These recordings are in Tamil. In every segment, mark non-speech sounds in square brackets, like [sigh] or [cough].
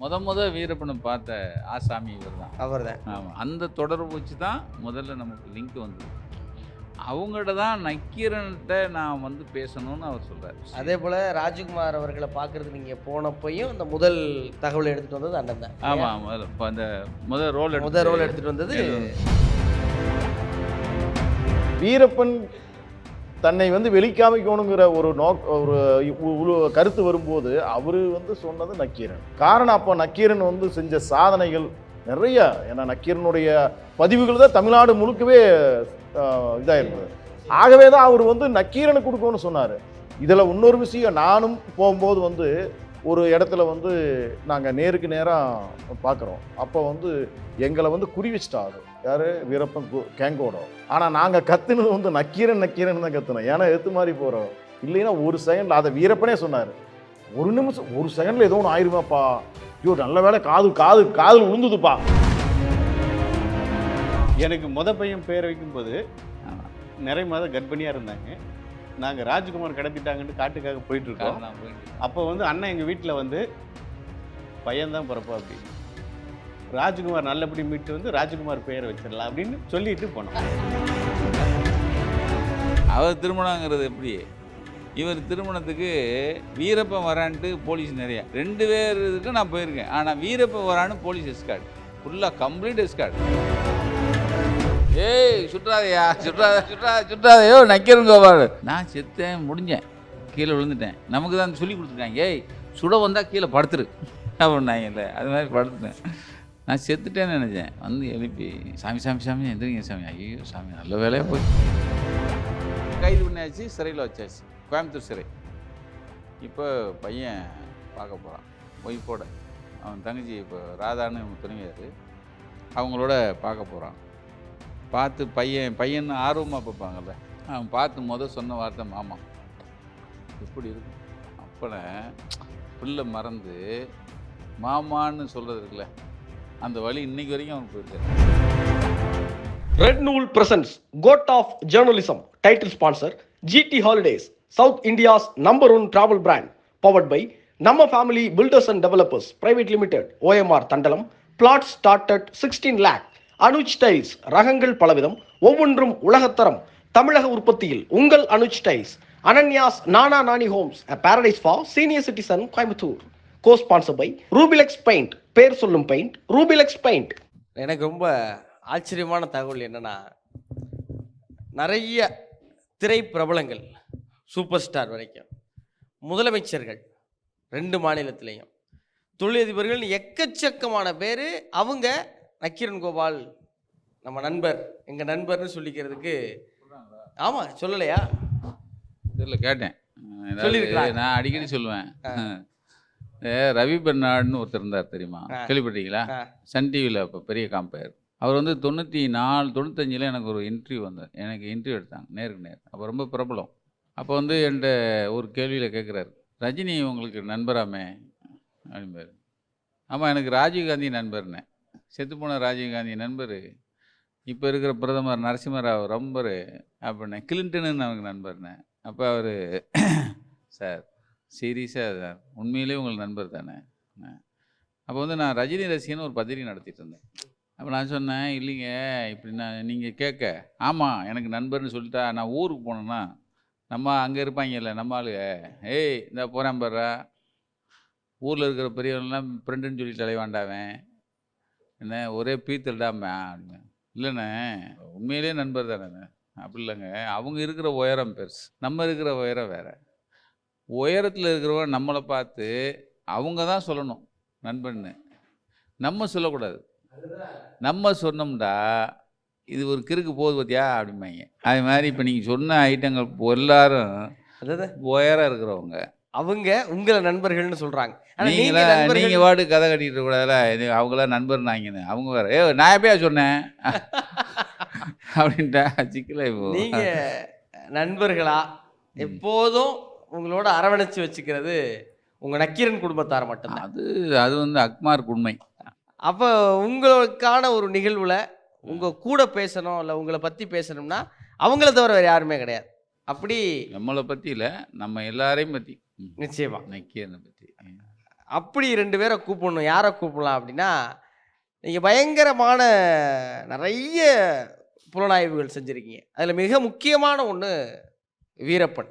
முத முத வீரப்பனை பார்த்த ஆசாமி இவர் தான் அவர் தான் ஆமாம் அந்த தொடர்பு வச்சு தான் முதல்ல நமக்கு லிங்க் வந்தது. அவங்கள்ட்ட தான் நக்கீரன்கிட்ட நான் வந்து பேசணும்னு அவர் சொல்கிறார் அதே போல் ராஜ்குமார் அவர்களை பார்க்கறதுக்கு நீங்கள் போனப்பையும் அந்த முதல் தகவலை எடுத்துகிட்டு வந்தது அண்ணன் தான். ஆமாம் முதல்ல இப்போ அந்த முதல் ரோல் முதல் ரோல் எடுத்துகிட்டு வந்தது வீரப்பன் தன்னை வந்து வெளிக்காமிக்கணுங்கிற ஒரு நோ ஒரு கருத்து வரும்போது அவர் வந்து சொன்னது நக்கீரன். காரணம் அப்போ நக்கீரன் வந்து செஞ்ச சாதனைகள் நிறைய. ஏன்னா நக்கீரனுடைய பதிவுகள் தான் தமிழ்நாடு முழுக்கவே இதாக இருந்தது ஆகவே தான் அவர் வந்து நக்கீரனை கொடுக்கணும்னு சொன்னார். இதில் இன்னொரு விஷயம் நானும் போகும்போது வந்து ஒரு இடத்துல வந்து நாங்கள் நேருக்கு நேராக பார்க்குறோம். அப்போ வந்து எங்களை வந்து குறி வச்சுட்டாரு. யார்? வீரப்பன் கு- கேங்கோட. ஆனால் நாங்கள் கத்துனது வந்து நக்கீரன் நக்கீரன் தான் கத்துனோம். ஏன்னா எடுத்து மாதிரி போகிறோம் இல்லைன்னா ஒரு செகண்டில் அதை வீரப்பனே சொன்னார். ஒரு நிமிஷம் ஒரு செகண்டில் ஏதோ ஒன்று ஆயிருமாப்பா. ஐயோ நல்ல வேளை காது காது காதில் விழுந்துதுப்பா எனக்கு முத பையன் பேர் வைக்கும்போது நிறைய மாதம் கர்ப்பிணியாக இருந்தாங்க. நாங்கள் ராஜ்குமார் கடத்திட்டாங்கன்னு காட்டுக்காக போயிட்டு இருக்கோம். அப்போ வந்து அண்ணன் எங்கள் வீட்டில் வந்து பையன்தான் பிறப்பா அப்படின்னு. ராஜ்குமார் நல்லபடி மீட்டு வந்து ராஜ்குமார் பெயரை வச்சிடலாம் அப்படின்னு சொல்லிட்டு போனோம். அவர் திருமணங்கிறது எப்படி? இவர் திருமணத்துக்கு வீரப்பன் வரான்ட்டு போலீஸ் நிறையா. ரெண்டு பேருக்கு நான் போயிருக்கேன். ஆனால் வீரப்பன் வரான்னு போலீஸ் எஸ்கார்டு ஃபுல்லாக கம்ப்ளீட் எஸ்கார்டு ஏய் சுற்றாதையா சுற்றாத சுற்றா சுற்றாதையோ நக்கீரன் கோபால். நான் செத்தேன் முடிஞ்சேன். கீழே விழுந்துட்டேன். நமக்கு தான் சொல்லி கொடுத்துருக்காங்க. ஏய் சுட வந்தால் கீழே படுத்துரு. அப்படின்னாங்கல்ல அது மாதிரி படுத்துட்டேன். நான் செத்துட்டேன்னு நினச்சேன். வந்து எழுப்பி சாமி சாமி சாமி எந்திரிங்க சாமி. ஐயோ சாமி நல்ல வேலையாக போய் கைது பண்ணியாச்சு சிறையில் வச்சாச்சு. கோயம்புத்தூர் சிறை. இப்போ பையன் பார்க்க போகிறான் ஒய்ஃபோட அவன் தங்கச்சி இப்போ ராதான்னு துணைவியார். அவங்களோட பார்க்க போகிறான் பார்த்து பையன் பையன் ஆர்வமாக பார்ப்பாங்கல்ல. அவன் பார்த்து முத சொன்ன வார்த்தை மாமா. எப்படி இருக்கும்? அப்போன பிள்ளை மறந்து மாமான்னு சொல்கிறது இருக்குல்ல. அந்த வழி இன்னைக்கு வரைக்கும் அவனுக்கு போயிருக்காரு Red Nool presents code of journalism title sponsor GT Holidays South India's number one travel brand powered by நம்ம Family Builders and Developers Private Limited OMR Thandalam plot started sixteen lakh Anuj tiles ரகங்கள் பலவிதம் ஒவ்வொன்றும் உலகத்தரம். தமிழக உற்பத்தியில் உங்கள் Anuj tiles Ananya's Nana Nani Homes Paradise for senior citizen Coimbatore co sponsor by Rubilex paint பேர் சொல்லும் பெயிண்ட் ரூபிலெக்ஸ் பெயிண்ட் எனக்கு ரொம்ப ஆச்சரியமான தகவல் என்னன்னா நிறைய திரை பிரபலங்கள் சூப்பர் ஸ்டார் வரைக்கும் முதலமைச்சர்கள் ரெண்டு மாநிலத்திலையும் தொழிலதிபர்கள் எக்கச்சக்கமான பேர் அவங்க நக்கீரன் கோபால் நம்ம நண்பர் எங்கள் நண்பர்னு சொல்லிக்கிறதுக்கு ஆமாம் சொல்லலையா? தெரியல கேட்டேன். நான் அடிக்கடி சொல்லுவேன். ரவி பெர்னாடுன்னு ஒருத்தர் இருந்தார் தெரியுமா. கேள்விப்பட்டீங்களா. சன் டிவியில் இப்போ பெரிய காம்பயர் அவர் வந்து தொண்ணூற்றி நாலு தொண்ணூத்தஞ்சில் எனக்கு ஒரு இன்டர்வியூ வந்தார். எனக்கு இன்டர்வியூ எடுத்தாங்க நேருக்கு நேர். அப்போ ரொம்ப பிரபலம். அப்போ வந்து என்கிட்ட ஒரு கேள்வியில் கேட்குறாரு ரஜினி உங்களுக்கு நண்பராமே? அப்படிம்பாரு. ஆமாம் எனக்கு ராஜீவ்காந்தி நண்பர்னேன். செத்துப்போன ராஜீவ்காந்தி நண்பர். இப்போ இருக்கிற பிரதமர் நரசிம்மராவ் ரம்பர் அப்படின்னேன். கிளின்டனு அவனுக்கு நண்பர்னேன். அப்போ அவர் சார் சீரியஸாக சார் உண்மையிலேயே உங்கள் நண்பர் தானே? அப்போ வந்து நான் ரஜினி ரசிகன் ஒரு பத்திரிகை நடத்திட்டு இருந்தேன். அப்போ நான் சொன்னேன் இல்லைங்க இப்படி நான் நீங்கள் கேட்க. ஆமாம் எனக்கு நண்பர்னு சொல்லிட்டா நான் ஊருக்கு போனேன்னா நம்ம அங்கே இருப்பாங்கல்ல நம்ம ஆளுக ஏய் இந்த போகிறேன் பாருடா. ஊரில் இருக்கிற பெரியவங்களாம் ஃப்ரெண்டுன்னு சொல்லி தலைவாண்டாவேன் என்ன ஒரே பீத்தல்டாமே அப்படின்னு இல்லைண்ணே உண்மையிலேயே நண்பர் தானே அப்படி இல்லைங்க அவங்க இருக்கிற உயரம் பெருசு நம்ம இருக்கிற உயரம் வேறு. உயரத்தில் இருக்கிறவங்க நம்மளை பார்த்து அவங்க தான் சொல்லணும் நண்பன்னு. நம்ம சொல்லக்கூடாது. நம்ம சொன்னோம்டா இது ஒரு கிறுக்கு போகுது பார்த்தியா அப்படிம்பாங்க. அது மாதிரி இப்போ நீங்கள் சொன்ன ஐட்டங்கள் எல்லாரும் அதாவது உயரம் இருக்கிறவங்க. அவங்க உங்களை நண்பர்கள்னு நீங்க நீங்களா நீங்கள் வாடு கதை கட்டிட்டு கூடாதுல இது அவங்களாம் நண்பர் நாங்கன்னு அவங்க வேற ஏ நான் எப்பயா சொன்னேன்? அப்படின்ட்டா சிக்கல இப்போ. நீங்க நண்பர்களா? எப்போதும் உங்களோட அரவணைச்சு வச்சுக்கிறது உங்க நக்கீரன் குடும்பத்தார் மட்டும்தான். அது அது வந்து அக்மார்க் உண்மை. அப்போ உங்களுக்கான ஒரு நிகழ்வுல உங்க கூட பேசணும் இல்லை உங்களை பத்தி பேசணும்னா அவங்கள தவிர வேற யாருமே கிடையாது. அப்படி நம்மளை பற்றி இல்லை நம்ம எல்லாரையும் பற்றி நிச்சயமா. நக்கீரனை பற்றி அப்படி ரெண்டு பேரை கூப்பிடணும் யாரை கூப்பிடலாம் அப்படின்னா நீங்கள் பயங்கரமான நிறைய புலனாய்வுகள் செஞ்சுருக்கீங்க. அதில் மிக முக்கியமான ஒன்று வீரப்பன்.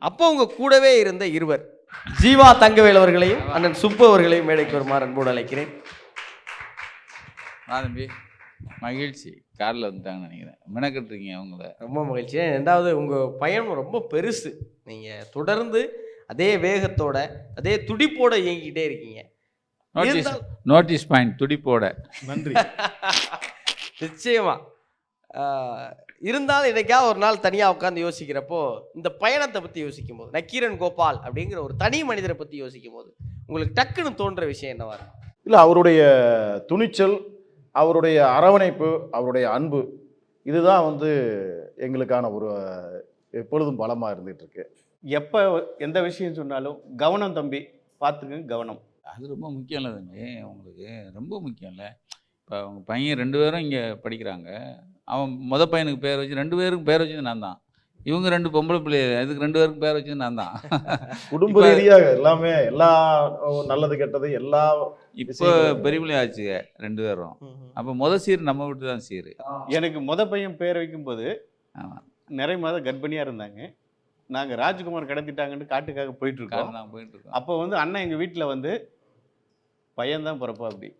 அப்போ உங்கள் கூடவே இருந்த இருவர் ஜீவா தங்கவேல் அவர்களையும் அண்ணன் சுப்பு அவர்களையும் மேடைக்கு வருமாறு அன்போடு அழைக்கிறேன். தம்பி மகிழ்ச்சி. காரில் வந்துட்டாங்கன்னு நினைக்கிறேன். மெனக்கட்டுருக்கீங்க அவங்கள. ரொம்ப மகிழ்ச்சி. ரெண்டாவது உங்கள் பயணம் ரொம்ப பெருசு. நீங்கள் தொடர்ந்து அதே வேகத்தோட அதே துடிப்போட இயங்கிக்கிட்டே இருக்கீங்க. நோட்டீஸ் நோட்டீஸ் பாயிண்ட் துடிப்போட. நன்றி. [laughs] நிச்சயமா. இருந்தாலும் என்னைக்காவது ஒரு நாள் தனியாக உட்காந்து யோசிக்கிறப்போ இந்த பயணத்தை பற்றி யோசிக்கும் போது நக்கீரன் கோபால் அப்படிங்கிற ஒரு தனி மனிதரை பற்றி யோசிக்கும் போது உங்களுக்கு டக்குன்னு தோன்ற விஷயம் என்னவா இருக்கும்? இல்லை அவருடைய துணிச்சல் அவருடைய அரவணைப்பு அவருடைய அன்பு இதுதான் வந்து எங்களுக்கான ஒரு எப்பொழுதும் பலமாக இருந்துகிட்டு இருக்கு எப்போ எந்த விஷயம் சொன்னாலும் கவனம் தம்பி பார்த்துங்க கவனம். அது ரொம்ப முக்கியம் இல்லை தம்பி உங்களுக்கு ரொம்ப முக்கியம் இல்லை இப்போ அவங்க பையன் ரெண்டு பேரும் இங்கே படிக்கிறாங்க. அவன் முத பையனுக்கு பேர் வச்சு ரெண்டு பேருக்கும் பேர் வச்சது நான் தான். இவங்க ரெண்டு பொம்பளை பிள்ளை அதுக்கு ரெண்டு பேருக்கும் பேர் வச்சது நான் தான். குடும்ப ரீதியாக எல்லாமே எல்லா நல்லது கெட்டது எல்லா இப்போ பெரிய பிள்ளை ஆச்சுங்க ரெண்டு பேரும். அப்போ முத சீர் நம்ம வீட்டு தான் சீர். எனக்கு முத பையன் பேர் வைக்கும்போது நிறைய மாதம் கர்ப்பிணியாக இருந்தாங்க. நாங்கள் ராஜ்குமார் கடத்திட்டாங்கன்னு காட்டுக்காக போயிட்டு இருக்கோம். தான் போயிட்டு இருக்கோம். அப்போ வந்து அண்ணன் எங்கள் வீட்டில் வந்து பையன்தான் பிறப்பா அப்படி.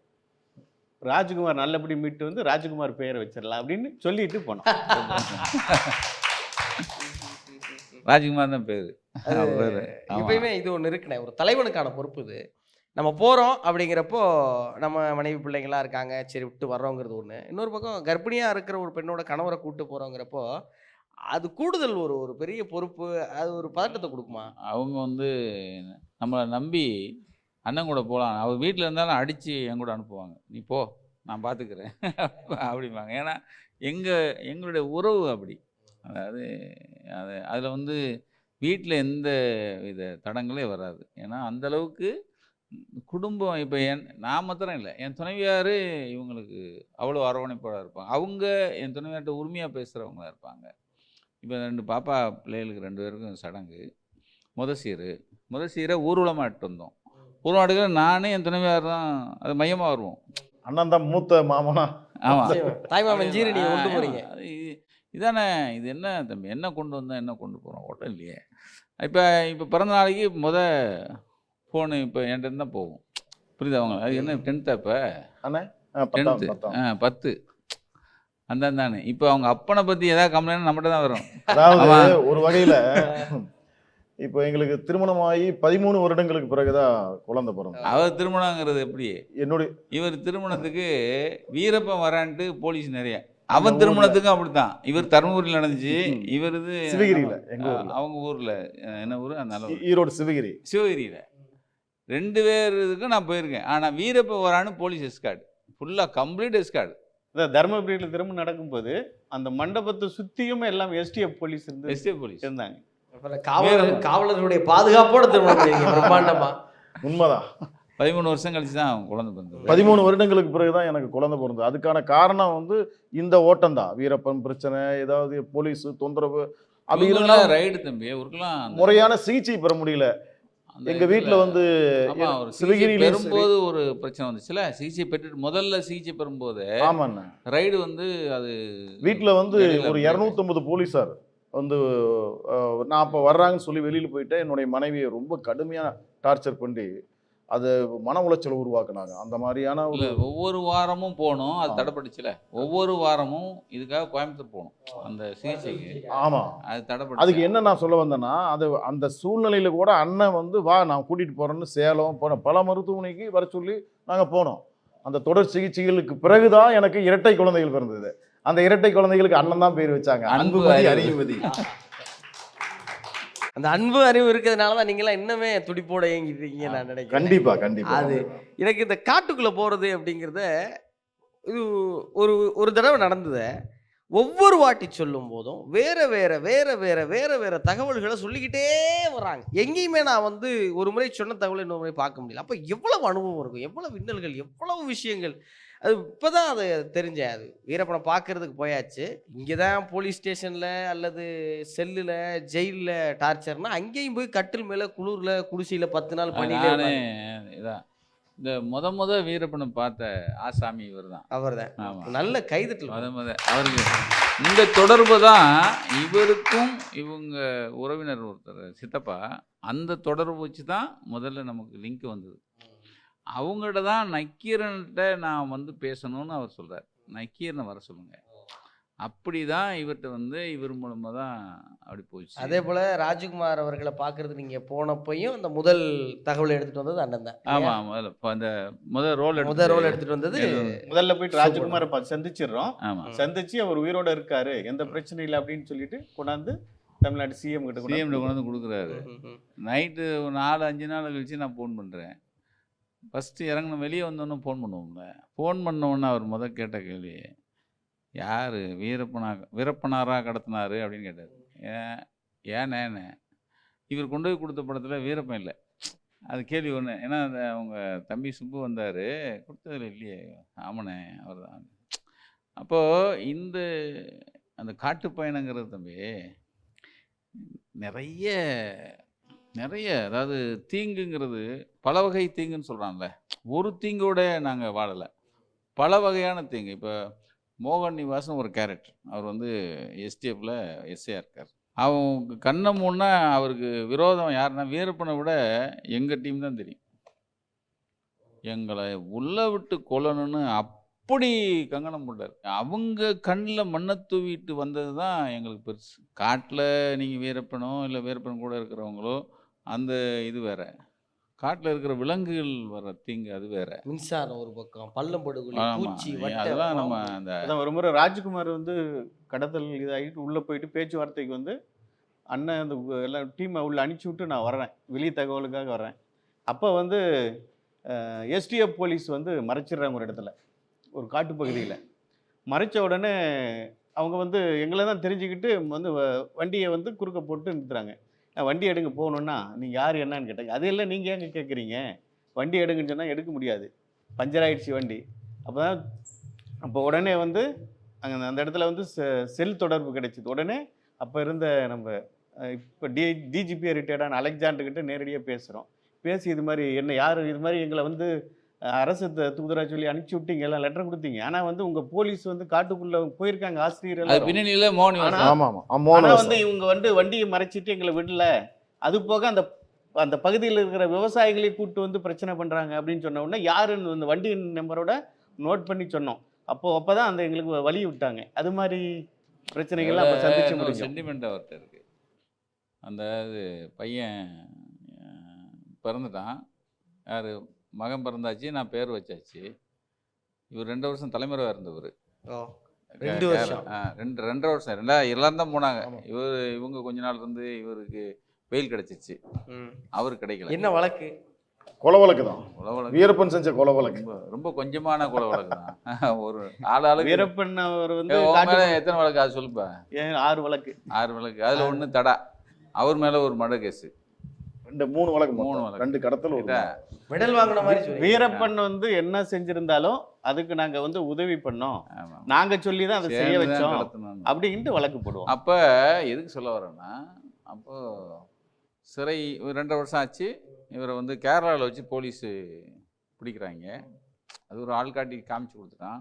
ராஜ்குமார் நல்லபடி மீட்டு வந்து ராஜ்குமார் பெயரை வச்சிடலாம் அப்படின்னு சொல்லிட்டு போனோம். ராஜ்குமார் தான் பேர். அது பேர் எப்பயுமே இது ஒன்று இருக்குண்ணே. ஒரு தலைவனுக்கான பொறுப்பு இது. நம்ம போகிறோம் அப்படிங்கிறப்போ நம்ம மனைவி பிள்ளைங்களாம் இருக்காங்க. சரி விட்டு வர்றோங்கிறது ஒன்று இன்னொரு பக்கம் கர்ப்பிணியாக இருக்கிற ஒரு பெண்ணோட கணவரை கூட்டு போகிறோங்கிறப்போ அது கூடுதல் ஒரு ஒரு பெரிய பொறுப்பு. அது ஒரு பதட்டத்தை கொடுக்குமா? அவங்க வந்து நம்மளை நம்பி அண்ணன் கூட போகலாம் அவள் வீட்டில் இருந்தாலும் அடித்து என் கூட அனுப்புவாங்க. நீ போ நான் பார்த்துக்கிறேன் [laughs] அப்படிம்பாங்க. ஏன்னா எங்கள் எங்களுடைய உறவு அப்படி. அதாவது அது அதில் வந்து வீட்டில் எந்த வித தடங்களே வராது. ஏன்னா அந்த அளவுக்கு குடும்பம் இப்போ என் நான் மாத்திரம் இல்லை. என் துணைவியார் இவங்களுக்கு அவ்வளோ அரவணைப்போட இருப்பாங்க. அவங்க என் துணைவியார்கிட்ட உரிமையாக பேசுகிறவங்களா இருப்பாங்க. இப்போ ரெண்டு பாப்பா பிள்ளைகளுக்கு ரெண்டு பேருக்கும் சடங்கு. முத சீர். முத சீரை ஊர்வலமாக எடுத்து வந்தோம். ஊர்வலம் எடுக்கிற நானே என் துணைவியார் தான் அது மையமாக வருவோம். அண்ணன் தான் மூத்த மாமனா? ஆமாம் தாய்மாமன் ஜீரி நீங்கள் கொண்டு போகிறீங்க அது இது- இதானே இது என்ன தம்பி என்ன கொண்டு வந்தோம் என்ன கொண்டு போகிறோம் ஒட்டம் இல்லையே. இப்போ இப்போ பிறந்த நாளைக்கு முத ஃபோனு இப்போ என்கிட்ட தான் போகும். புரியுதா அவங்க அது என்ன டென்த்தா இப்போ? டென்த்து ஆ பத்து. அந்த தானே இப்போ அவங்க அப்பனை பற்றி ஏதாவது கம்ப்ளைண்ட் நம்மகிட்ட தான் வரும். ஒரு வகையில இப்போ எங்களுக்கு திருமணமாகி பதிமூணு வருடங்களுக்கு பிறகுதான் குழந்தை பிறந்தது. அவர் திருமணங்கிறது எப்படி? என்னுடைய இவர் திருமணத்துக்கு வீரப்பன் வரான்ட்டு போலீஸ் நிறைய. அவன். திருமணத்துக்கும் அப்படித்தான். இவர் தருமபுரியில் நடந்துச்சு. இவர் இது சிவகிரியில அவங்க ஊர்ல. என்ன ஊர்? ஊர். ஈரோடு சிவகிரி. சிவகிரியில. ரெண்டு பேருக்கு நான் போயிருக்கேன். ஆனா வீரப்பன் வரான்னு போலீஸ் எஸ்கார்டு. ஃபுல்லா கம்ப்ளீட் எஸ்கார்டு. தர்மபுரியில் திரும்ப நடக்கும்போது அந்த மண்டபத்தை சுற்றியுமே எல்லாம் எஸ்டிஎஃப் போலீஸ் இருந்து எஸ்டே போலீஸ். இருந்தாங்க. காவலர் காவலர்களுடைய பாதுகாப்போட திருமணம் பண்ணிருக்கீங்க பிரம்மாண்டமா? உண்மைதான். பதிமூணு வருஷம் கழிச்சு தான் குழந்தை பிறந்தது. பதிமூணு வருடங்களுக்கு பிறகுதான் எனக்கு குழந்தை பிறந்தது. அதுக்கான காரணம் வந்து இந்த ஓட்டம் தான் வீரப்பன் பிரச்சனை ஏதாவது போலீஸ் தொந்தரவு அப்படி இருந்தாலும் ரைடு தம்பி அவருக்கெல்லாம் அந்த- முறையான சிகிச்சை பெற முடியல. எங்க வீட்ல வந்து. பெறும்போது ஒரு பிரச்சனை வந்துச்சுல. சிகிச்சை பெற்றுட்டு முதல்ல சிகிச்சை பெறும்போது ஆமாண்ணா. ரைடு வந்து அது வீட்டில் வந்து ஒரு அப்படி இரநூத்தொம்பது போலீஸார். வந்து நான் அப்போ வர்றாங்கன்னு சொல்லி வெளியில் போயிட்டேன். என்னுடைய மனைவியை ரொம்ப கடுமையாக டார்ச்சர் பண்ணி அது மன உளைச்சலை உருவாக்குனாங்க. அந்த மாதிரியான ஒரு ஒவ்வொரு வாரமும் போகணும். அது. தடைப்பட்டுச்சுல. ஒவ்வொரு வாரமும் இதுக்காக கோயம்புத்தூர் போகணும். அந்த சிகிச்சைக்கு. ஆமாம் அது தடைப்பட்டு அதுக்கு என்ன நான் சொல்ல வந்தேன்னா அது அந்த சூழ்நிலையில் கூட அண்ணன் வந்து வா நான் கூட்டிகிட்டு போகிறேன்னு சேலம் போனோம் பல மருத்துவமனைக்கு வர சொல்லி நாங்கள் போனோம். அந்த தொடர் சிகிச்சைகளுக்கு பிறகுதான் எனக்கு இரட்டை குழந்தைகள் பிறந்தது. அந்த இரட்டை குழந்தைகளுக்கு அண்ணன் தான் பேர் வச்சாங்க. அன்பு அன்புமதி. அறிவுமதி அந்த அன்பு அறிவு இருக்கிறதுனால தான் நீங்களாம் இன்னுமே துடிப்போட இயங்கிட்டு இருக்கீங்க நான் நினைக்கிறேன். கண்டிப்பா கண்டிப்பா. அது எனக்கு இந்த காட்டுக்குள்ள போறது அப்படிங்கிறத இது ஒரு ஒரு தடவை நடந்தது. ஒவ்வொரு வாட்டி சொல்லும் போதும் வேற வேற வேற வேற வேற வேற தகவல்களை சொல்லிக்கிட்டே வராங்க. எங்கேயுமே நான் வந்து ஒரு முறை சொன்ன தகவலை இன்னொரு முறை பார்க்க முடியல. அப்போ எவ்வளவு அனுபவம் இருக்கும்? எவ்வளவு இன்னல்கள்? எவ்வளவு விஷயங்கள்? அது இப்போதான் அது தெரிஞ்சேன். அது வீரப்பனை பார்க்கறதுக்கு போயாச்சு. இங்கே தான் போலீஸ் ஸ்டேஷனில் அல்லது செல்லில் ஜெயிலில் டார்ச்சர்னா அங்கேயும் போய் கட்டில் மேலே குளிரில் குடிசையில் பத்து நாள் நானே இதான். இந்த முத முத வீரப்பனை பார்த்த ஆசாமி இவர் தான் அவர் தான் நல்ல கைதட்டல். முத முத அவருக்கு இந்த தொடர்பு தான் இவருக்கும் இவங்க உறவினர் ஒருத்தர் சித்தப்பா அந்த தொடர்பு வச்சு தான் முதல்ல நமக்கு லிங்க் வந்தது. அவங்கள்ட்ட தான் நக்கீரன்கிட்ட நான் வந்து பேசணும்னு அவர் சொல்றார். நக்கீரனை வர சொல்லுங்க. அப்படி தான் இவர்கிட்ட வந்து இவர் மூலமாக தான் அப்படி போச்சு. அதே போல் ராஜ்குமார் அவர்களை பார்க்கறது நீங்கள் போனப்பையும் அந்த முதல் தகவலை எடுத்துகிட்டு வந்தது அண்ணன் தான். ஆமாம் முதல்ல இப்போ அந்த முதல் ரோல் முதல் ரோல் எடுத்துகிட்டு வந்தது முதல்ல போயிட்டு ராஜகுமாரை பார்த்து சந்திச்சிடுறோம். ஆமாம் சந்திச்சு அவர் உயிரோட இருக்காரு. எந்த பிரச்சனையும் இல்லை அப்படின்னு சொல்லிட்டு கொண்டாந்து தமிழ்நாடு சிஎம் கிட்ட சிஎம் கொண்டாந்து கொடுக்குறாரு. நைட்டு ஒரு நாலு அஞ்சு நாள் கழிச்சு நான் ஃபோன் பண்ணுறேன் ஃபஸ்ட்டு இறங்கின வெளியே வந்தோன்னே ஃபோன் பண்ணுவோம்ல. ஃபோன் உடனே அவர் முத கேட்ட கேள்வி யார்? வீரப்பனா வீரப்பனாரா கடத்தினார்? அப்படின்னு கேட்டார். ஏன் ஏனேன்னு இவர் கொண்டு போய் கொடுத்த படத்தில் வீரப்பன் இல்லை. அது கேள்வி ஒன்று ஏன்னா அந்த அவங்க தம்பி சுப்பு வந்தார். கொடுத்ததில் இல்லையே. ஆமாண்ணே அவர். தான் அப்போது இந்த அந்த காட்டு பயணங்கிறது தம்பி நிறைய நிறைய அதாவது தீங்குங்கிறது பல வகை தீங்குன்னு சொல்கிறான்ல ஒரு தீங்கோட நாங்கள் வாழலை. பல வகையான தீங்கு. இப்போ மோகன் நிவாசன் ஒரு கேரக்டர். அவர் வந்து எஸ்டிஎஃப்பில் எஸ்ஏ இருக்கார். அவங்க கண்ணை முன்னா அவருக்கு விரோதம் யாருன்னா வீரப்பனை விட எங்கள் டீம் தான் தெரியும். எங்களை உள்ள விட்டு கொல்லணும்னு அப்படி கங்கணம் போட்டார் அவங்க கண்ணில் மண்ணை தூவிட்டு வந்தது தான் எங்களுக்கு பெருசு. காட்டில் நீங்கள் வீரப்பனோ இல்லை வீரப்பன் கூட இருக்கிறவங்களோ அந்த இது வேற. காட்டில் இருக்கிற விலங்குகள் வர தீங்கு அது வேற. மின்சாரம் ஒரு பக்கம் பள்ளம் படுகொலை பூச்சி அதெல்லாம் நம்ம. அந்த அதான் ஒரு முறை ராஜ்குமார் வந்து கடத்தல் இதாகிட்டு உள்ளே போயிட்டு பேச்சுவார்த்தைக்கு வந்து அண்ணன் அந்த எல்லாம் டீமை உள்ள அனுப்பிச்சி விட்டு நான் வர்றேன். வெளி தகவலுக்காக வர்றேன். அப்போ வந்து எஸ்டிஎஃப் போலீஸ் வந்து மறைச்சிடுறாங்க ஒரு இடத்துல ஒரு காட்டுப்பகுதியில் மறைச்ச உடனே அவங்க வந்து எங்களை தான் தெரிஞ்சுக்கிட்டு வந்து வ- வண்டியை வந்து குறுக்க போட்டு நிறுத்துறாங்க. வண்டி எடுங்க போகணுன்னா நீங்கள் யார் என்னன்னு கேட்டாங்க அது இல்லை நீங்கள் ஏங்க கேட்குறீங்க வண்டி எடுங்கன்னு சொன்னால் எடுக்க முடியாது. பஞ்சர் ஆகிடுச்சி வண்டி. அப்போ தான் அப்போ உடனே வந்து அங்கே அந்த இடத்துல வந்து செ- செல் தொடர்பு கிடைச்சிது. உடனே அப்போ இருந்த நம்ம இப்போ டி டிஜிபி ரிட்டையர்டான அலெக்சாண்டர்கிட்ட நேரடியாக பேசுகிறோம் பேசி இது மாதிரி என்ன யார் இது மாதிரி எங்களை வந்து அரசு த- தூதரா சொல்லி அனுப்பிச்சி விட்டீங்க எல்லாம் லெட்டர் கொடுத்தீங்க. ஆனால் வந்து உங்கள் போலீஸ் வந்து காட்டுக்குள்ளே போயிருக்காங்க ஆசிரியர். பின்னணியில் மோகன் ஆனா- நிவாசன். ஆமா ஆமா. ஆனா அம்மோன வந்து இவங்க வந்து வண்டியை மறைச்சிட்டு எங்களை விடல. அது போக அந்த அந்த பகுதியில் இருக்கிற விவசாயிகளை கூட்டு வந்து பிரச்சனை பண்றாங்க அப்படின்னு சொன்ன உடனே யாருன்னு அந்த வண்டி நம்பரோட நோட் பண்ணி சொன்னோம். அப்போ அப்பதான் அந்த எங்களுக்கு வழி விட்டாங்க. அது மாதிரி பிரச்சனைகள்லாம் அப்போ சந்திச்சு முடிஞ்சோம். சென்டிமெண்ட் அவர்கிட்ட இருக்கு. அந்த இது பையன் பிறந்துட்டான். யார்? மகன் பிறந்தாச்சு நான் பேர் வச்சாச்சு. இவர் ரெண்டு வருஷம் தலைமுறையாக இருந்தவர். ஓ, ரெண்டு வருஷம். ரெண்டு ரெண்டரை வருஷம். ரெண்டா எல்லாரும் தான் போனாங்க. இவர் இவங்க கொஞ்ச நாள் இருந்து இவருக்கு வெயில் கிடைச்சிச்சு. ம். அவருக்கு கிடைக்கல. என்ன வழக்கு? கொலை வழக்கு தான். கொலை வழக்கு. வீரப்பன் செஞ்ச கொலை வழக்கு. ரொம்ப கொஞ்சமான கொலை வழக்கு தான். [laughs] ஒரு ஆள் ஆளுக்கு வீரப்பன் அவர் வந்து எத்தனை வழக்கு? அது சொல்லுப்பா. ஏன் ஆறு வழக்கு. ஆறு வழக்கு. அதுல ஒண்ணு தடா. அவர் மேல ஒரு மர்டர் கேஸ். ரெண்டு மூணு வழக்கு மூணு வழக்கு. ரெண்டு கடத்தல்? மெடல் வாங்கின மாதிரி சொல்லி வீரப்பன் வந்து என்ன செஞ்சிருந்தாலும் அதுக்கு நாங்க வந்து உதவி பண்ணோம். நாங்க சொல்லி தான் அதை செய்ய வச்சோம். அப்படின்ட்டு வழக்கு போடுவோம். அப்ப எதுக்கு சொல்ல வரேன்னா அப்போ சிறை ரெண்டரை வருஷம் ஆச்சு. இவரை வந்து கேரளாவில் வச்சு போலீஸு பிடிக்கிறாங்க. அது ஒரு ஆள் காட்டி காமிச்சு கொடுத்துட்டான்.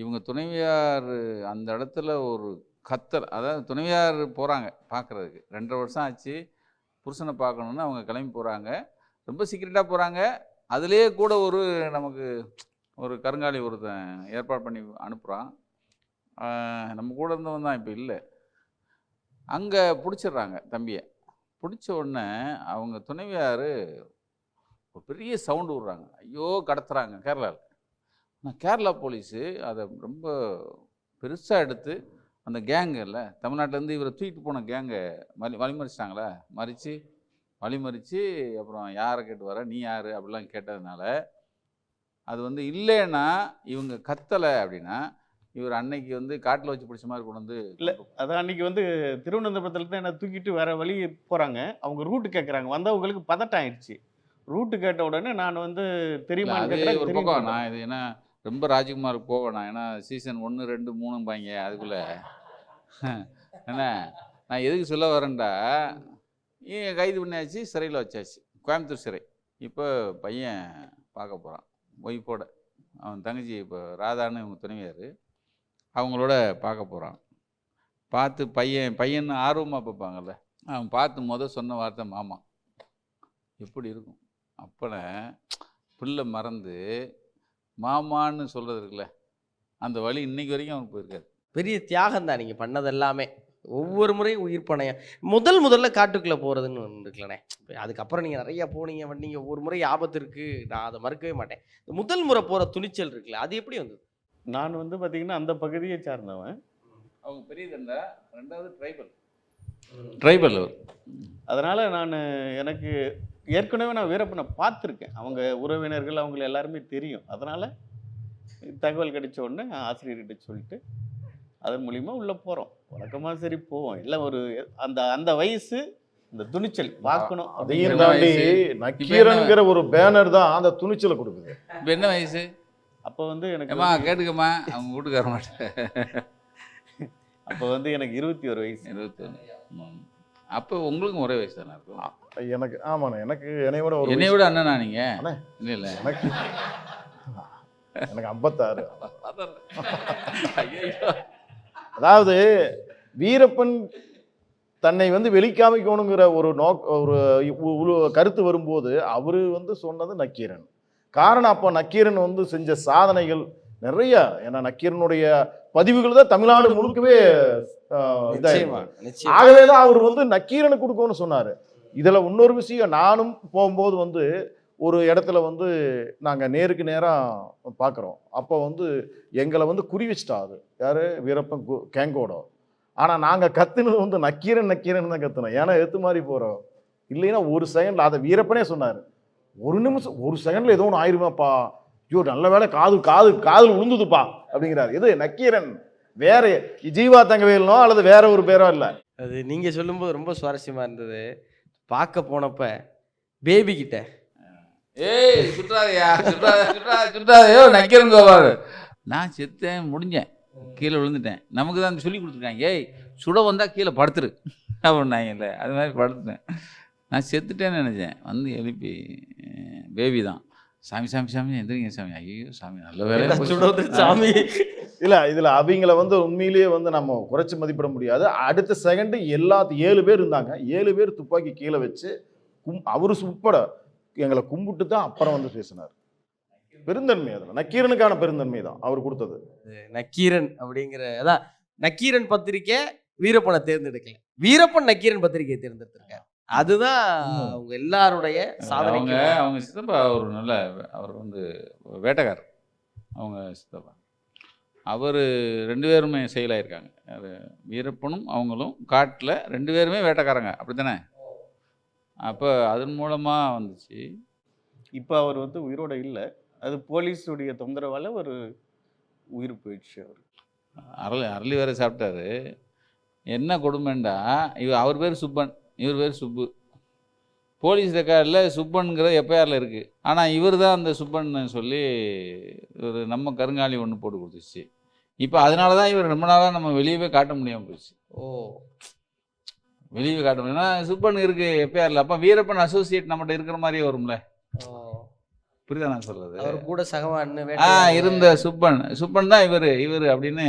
இவங்க துணைவியார் அந்த இடத்துல ஒரு கத்தல் அதாவது துணைவியார் போகிறாங்க பார்க்குறதுக்கு ரெண்டரை வருஷம் ஆச்சு. புருஷனை பார்க்கணுன்னு அவங்க கிளம்பி போகிறாங்க ரொம்ப சீக்கிரட்டாக போகிறாங்க அதுலேயே கூட ஒரு நமக்கு ஒரு கருங்காலி ஒருத்தன் ஏற்பாடு பண்ணி அனுப்புகிறான் நம்ம கூட இருந்தவன் தான் இப்போ இல்லை. அங்கே பிடிச்சிடுறாங்க தம்பியை. பிடிச்ச உடனே அவங்க துணைவியார் ஒரு பெரிய சவுண்டு விடுறாங்க. ஐயோ கடத்துறாங்க கேரளாவில் ஆனால் கேரளா போலீஸு அதை ரொம்ப பெருசாக எடுத்து அந்த கேங்கு இல்லை. தமிழ்நாட்டிலேருந்து இவரை தூக்கிட்டு போன கேங்கை வழி வழிமறிச்சிட்டாங்களே. மறித்து வழிமறித்து அப்புறம் யாரை கேட்டு வர நீ யார்? அப்படிலாம் கேட்டதுனால அது வந்து இல்லைன்னா இவங்க கத்தலை அப்படின்னா இவர் அன்னைக்கு வந்து காட்டில் வச்சு பிடிச்ச மாதிரி கொண்டு வந்து இல்ல. அதான் அன்னைக்கு வந்து திருவனந்தபுரத்துல தான் என்ன தூக்கிட்டு வேற வழி போறாங்க. அவங்க ரூட்டு கேட்குறாங்க வந்தவங்களுக்கு பதட்டம் ஆயிடுச்சு. ரூட்டு கேட்ட உடனே நான் வந்து கேட்குறேன் ஒரு பக்கம். நான் இது என்ன ரொம்ப ராஜகுமாருக்கு போவேன் நான் ஏன்னா சீசன் ஒன்று ரெண்டு மூணும்பாங்க அதுக்குள்ளே. என்ன? நான் எதுக்கு சொல்ல வரேன்டா? ஏன் கைது பண்ணியாச்சு சிறையில் வச்சாச்சு. கோயம்புத்தூர் சிறை. இப்போ பையன் பார்க்க போகிறான் ஒய்ஃபோட. அவன் தங்கச்சி இப்போ ராதான்னு இவங்க துணைவியார். அவங்களோட பார்க்க போகிறான் பார்த்து பையன் பையன் ஆர்வமாக பார்ப்பாங்கல்ல. அவன் பார்த்து முத சொன்ன வார்த்தை மாமா. எப்படி இருக்கும்? அப்பனை பிள்ளை மறந்து மாமான்னு சொல்கிறது இருக்குல்ல அந்த வழி இன்னைக்கு வரைக்கும் அவனுக்கு போயிருக்காது. பெரிய தியாகம் தான் நீங்கள் பண்ணது எல்லாமே ஒவ்வொரு முறையும் உயிர் பணையம். முதல் முதல்ல காட்டுக்குள்ளே போகிறதுன்னு இருக்குல்லண்ணே. இப்ப அதுக்கப்புறம் நீங்கள் நிறைய போனீங்க வந்தீங்க ஒவ்வொரு முறை ஆபத்து இருக்குது நான் அதை மறுக்கவே மாட்டேன். இந்த முதல் முறை போகிற துணிச்சல் இருக்குல்ல அது எப்படி வந்தது? நான் வந்து பார்த்தீங்கன்னா அந்த பகுதியை சார்ந்தவன். அவங்க பெரிய தண்டா ரெண்டாவது ட்ரைபல் ட்ரைபல் அவர் அதனால் நான் எனக்கு ஏற்கனவே நான் வீரப்பனை பார்த்துருக்கேன். அவங்க உறவினர்கள் அவங்கள எல்லாருமே தெரியும். அதனால் தகவல் கிடைச்ச உடனே ஆசிரியர்கிட்ட சொல்லிட்டு அதன் மூலிமா உள்ளே போகிறோம் வழக்கமாக சரி போவோம். இல்லை ஒரு அந்த அந்த வயசு இந்த துணிச்சல் பார்க்கணும். அதையும் தாண்டி? நக்கீரன்கிற ஒரு பேனர் தான் அந்த துணிச்சலை கொடுக்குது. இப்போ என்ன வயசு? அப்போ வந்து எனக்கு கேட்டுக்கம்மா. அவங்க வீட்டுக்கார மாட்டேன் அப்போ வந்து எனக்கு இருபத்தி ஒரு வயசு. இருபத்தொன்று அப்போ உங்களுக்கும் ஒரே வயசு தானே இருக்கும்? எனக்கு ஆமாண்ணே எனக்கு என்னை விட ஒரு என்னை விட அண்ணனா நீங்க? அண்ணே. இல்லை இல்லை. எனக்கு எனக்கு ஐம்பத்தாறு. அதாவது வீரப்பன் தன்னை வந்து வெளிக்காமிக்கணுங்கிற ஒரு நோக் ஒரு கருத்து வரும்போது அவர் வந்து சொன்னது நக்கீரன். காரணம் அப்போ நக்கீரன் வந்து செஞ்ச சாதனைகள் நிறைய. ஏன்னா நக்கீரனுடைய பதிவுகள் தான் தமிழ்நாடு முழுக்கவே. நிச்சயமா ஆகவே தான் அவர் வந்து நக்கீரனுக்கு கொடுக்கணும்னு சொன்னார். இதில் இன்னொரு விஷயம் நானும் போகும்போது வந்து ஒரு இடத்துல வந்து நாங்கள் நேருக்கு நேராக பார்க்குறோம். அப்போ வந்து எங்களை வந்து குறி வச்சிட்டா அது. யார்? வீரப்பன் கு- கேங்கோட. ஆனால் நாங்கள் கத்துனது வந்து நக்கீரன் நக்கீரன் தான் கத்துனோம் ஏன்னா எடுத்து மாதிரி போகிறோம் இல்லைன்னா ஒரு செகண்டில் அதை வீரப்பனே சொன்னார். ஒரு நிமிஷம் ஒரு செகண்டில் ஏதோ ஒன்று ஆயிருமாப்பா. ஐயோ நல்ல வேளை காது காது காதில் விழுந்துதுப்பா அப்படிங்கிறார். இது நக்கீரன் வேற ஜீவா தங்கவேலனோ அல்லது வேற ஒரு பேரோ இல்லை. அது நீங்கள் சொல்லும்போது ரொம்ப சுவாரஸ்யமாக இருந்தது. பார்க்க போனப்ப பேபி கிட்ட. ஏய் சுற்றாதையா சுற்றாத சுற்றாத சுற்றாதையோ நக்கிறங்க கோபால். நான் செத்தேன் முடிஞ்சேன். கீழே விழுந்துட்டேன். நமக்கு தான் சொல்லி கொடுத்துருக்காங்க. ஏய் சுட வந்தால் கீழே படுத்துரு. அப்படின்னாங்கல்ல அது மாதிரி படுத்துட்டேன். நான் செத்துட்டேன்னு நினச்சேன். வந்து எழுப்பி பேபி தான். சாமி சாமி சாமி எந்திரிங்க சாமி. ஐயோ சாமி நல்ல வேலை சுடுறது சாமி. இல்ல இதுல அவங்கள வந்து உண்மையிலேயே வந்து நம்ம குறைச்சு மதிப்பிட முடியாது. அடுத்த செகண்ட் எல்லா ஏழு பேர் இருந்தாங்க. ஏழு பேர் துப்பாக்கி கீழே வச்சு கும் அவரு உட்பட எங்களை கும்பிட்டு தான் அப்புறம் வந்து பேசினார். பெருந்தன்மை அதில். நக்கீரனுக்கான பெருந்தன்மை தான் அவர் கொடுத்தது. நக்கீரன் அப்படிங்கிற அதான் நக்கீரன் பத்திரிக்கை வீரப்பனை தேர்ந்தெடுக்கல. வீரப்பன் நக்கீரன் பத்திரிக்கையை தேர்ந்தெடுத்திருக்காரு. அதுதான். அவங்க எல்லாருடைய சாதனைக்கு அவங்க சித்தப்பா ஒரு நல்ல அவர் வந்து வேட்டைக்காரர். அவங்க சித்தப்பா. அவர் ரெண்டு பேருமே செயலாயிருக்காங்க. அது வீரப்பனும் அவங்களும் காட்டில் ரெண்டு பேருமே வேட்டைக்காரங்க. அப்படி தானே அப்போ அதன் மூலமாக வந்துச்சு. இப்போ அவர் வந்து உயிரோட இல்லை. அது போலீஸுடைய தொந்தரவால் ஒரு உயிர் போயிடுச்சு அவர். அரளி அரளி வேற சாப்பிட்டாரு. என்ன கொடுமைண்டா? இவர் அவர் பேர் சுப்பன். இவர் பேர் சுப்பு. போலீஸ் ரெக்கார்டில் சுப்பன்கிற எஃப்ஐஆரில் இருக்குது ஆனால் இவர் தான் அந்த சுப்பன்னு சொல்லி ஒரு நம்ம கருங்காலி ஒன்று போட்டு கொடுத்துச்சு. இப்போ அதனால தான் இவர் ரொம்ப நாளாக நம்ம வெளியவே காட்ட முடியாமல் போச்சு ஓ. வெளியே காட்ட முடியும் ஏன்னா சுப்பன் இருக்குது எஃப்ஐஆரில் அப்போ வீரப்பன் அசோசியேட் நம்மகிட்ட இருக்கிற மாதிரியே வரும்ல. புரியுதா நான் சொல்கிறது அவர் கூட சகவான்னு ஆ. இருந்த சுப்பன். சுப்பன் தான் இவர். இவர் அப்படின்னு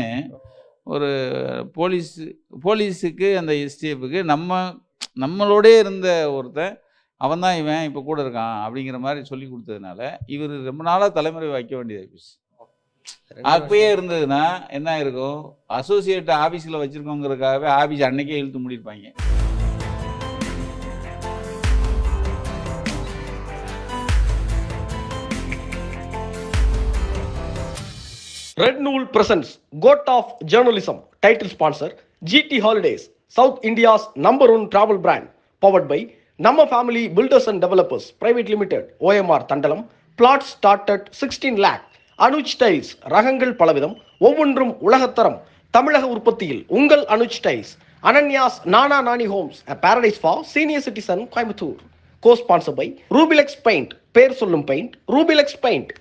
ஒரு போலீஸ் போலீஸுக்கு அந்த எஸ்டிஎஃப்க்கு நம்ம நம்மளோடே இருந்த ஒருத்தன் அவன் தான் இவன் இப்போ கூட இருக்கான் அப்படிங்கிற மாதிரி சொல்லி கொடுத்ததுனால இவர் ரொம்ப நாளாக தலைமுறை வைக்க வேண்டியதாக போச்சு ரெண்டு அப்பயே இருந்ததுன்னா என்ன இருக்கும் அசோசியேட் ஆஃபீஸில் வச்சுருக்கோங்கிறதுக்காகவே ஆஃபீஸ் அன்னைக்கே இழுத்து மூடிருப்பாங்க Red Nool presents Goat of Journalism, title sponsor GT Holidays, South India's number one travel brand powered by நம்ம Family Builders and Developers Private Limited OMR Thandalam plot start at sixteen lakh Anuj tiles ரகங்கள் பலவிதம் ஒவ்வொன்றும் உலகத்தரம். தமிழக உற்பத்தியில் உங்கள் Anuj tiles Ananya's Nana Nani Homes Paradise for senior citizen Coimbatore co sponsor by Rubilex paint பேர் சொல்லும் பெயிண்ட் ரூபிலெக்ஸ் பெயிண்ட்